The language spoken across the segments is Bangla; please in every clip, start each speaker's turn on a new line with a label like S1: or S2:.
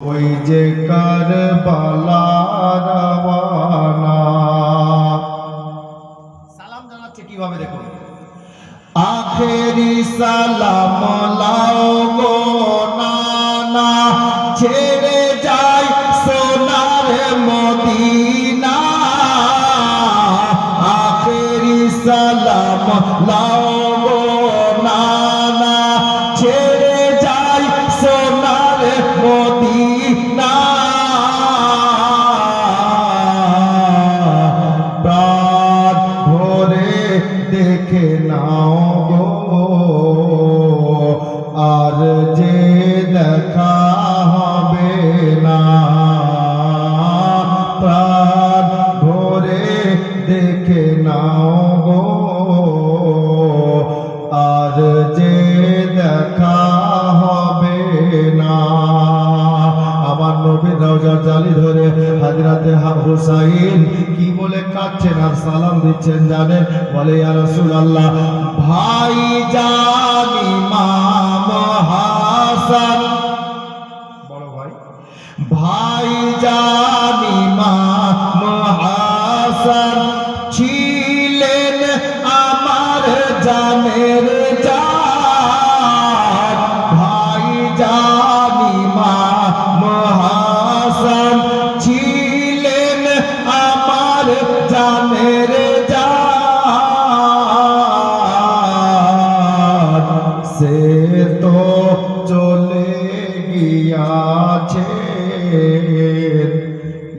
S1: ওই যে রওয়ানা সালাম জানাচ্ছে কীভাবে দেখুন আখেরি সালাম লাও গো নানা ছেড়ে যাই সোনার মদিনা। আখেরি সালাম লাও নাও গো আর যে দেখা সালাম দিচ্ছেন জানেন বলে ইয়া রাসূলুল্লাহ ভাই জানি মাম হাসান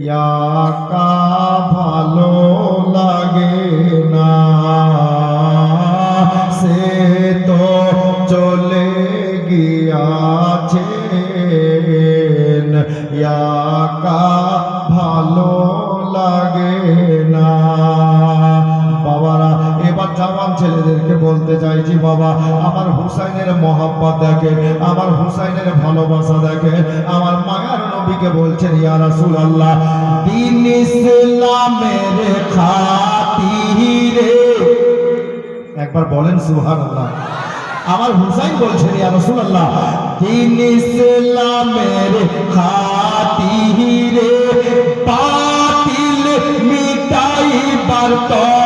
S1: ইয়াকা ভালো লাগে না। সে তো চলে গিয়াছে। ইয়াকা ভালো লাগে না। বাবারা এবার জওয়ান ছেলেদেরকে বলতে চাইছি বাবা, আমার হুসাইনের মহাব্বত দেখে, আমার হুসাইনের ভালোবাসা দেখে, আমার মায়ার নবীকে বলছেন, ইয়া রাসূলুল্লাহ, দিন ইসলামের খাতিরে একবার বলেন, সুবহানাল্লাহ। আমার হুসাইন বলছেন, ইয়া রাসূলুল্লাহ, দিন ইসলামের খাতিরে বাতিল মিটাইবার তরে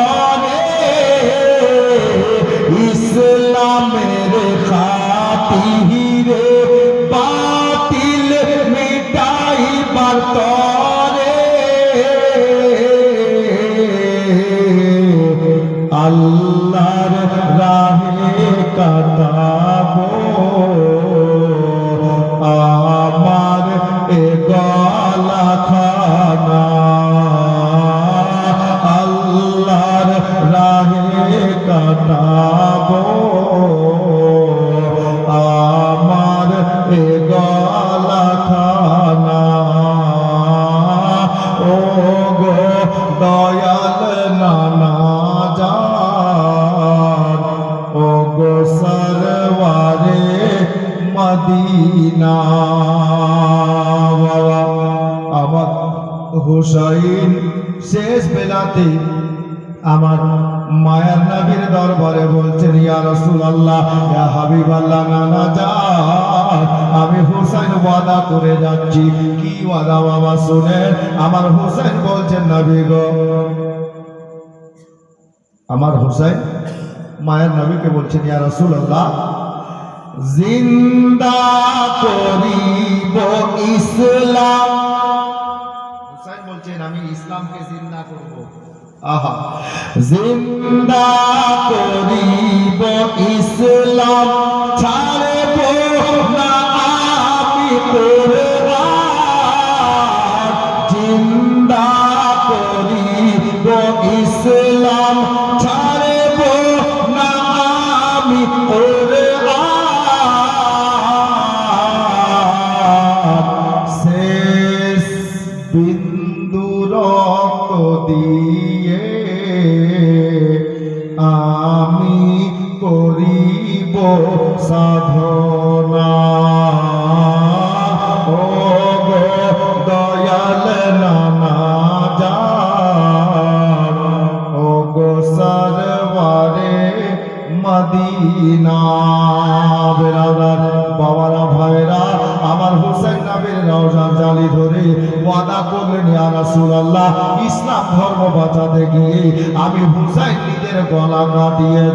S1: হুসাইন শেষ বেলাতে আমার মায়ার নবীর দরবারে বলছেন, ইয়া রাসূলুল্লাহ, ইয়া হাবিবাল্লাহ, নানা যান আমি হুসাইন ওয়াদা করে যাচ্ছি। কি ওয়াদা বাবা, শুনেন, আমার হুসাইন বলছেন, নবী গো, আমার হুসাইন মায়ের নবীকে বলছেন, ইয়া রাসূলুল্লাহ, জিন্দা করিব ইসলাম বলছেন, আমি ইসলামকে জিন্দা করব। আহা। জিন্দা করিব ইসলাম ছাড়ব না আমি জিন্দা করিব ইসলাম। করিব সাধনা। ও গো দয়াল নানা যার ও গো সরবারে মদিনা। বেরাদার বাবারা ভাইরা আমার হুসাইন নামের রওজা জালি ধরে ওয়াদা করলেন, ইয়া রাসূলুল্লাহ, ইসলাম ধর্ম বাঁচাতে গিয়ে আমি হুসাইন নিজের গলা কাটিয়ে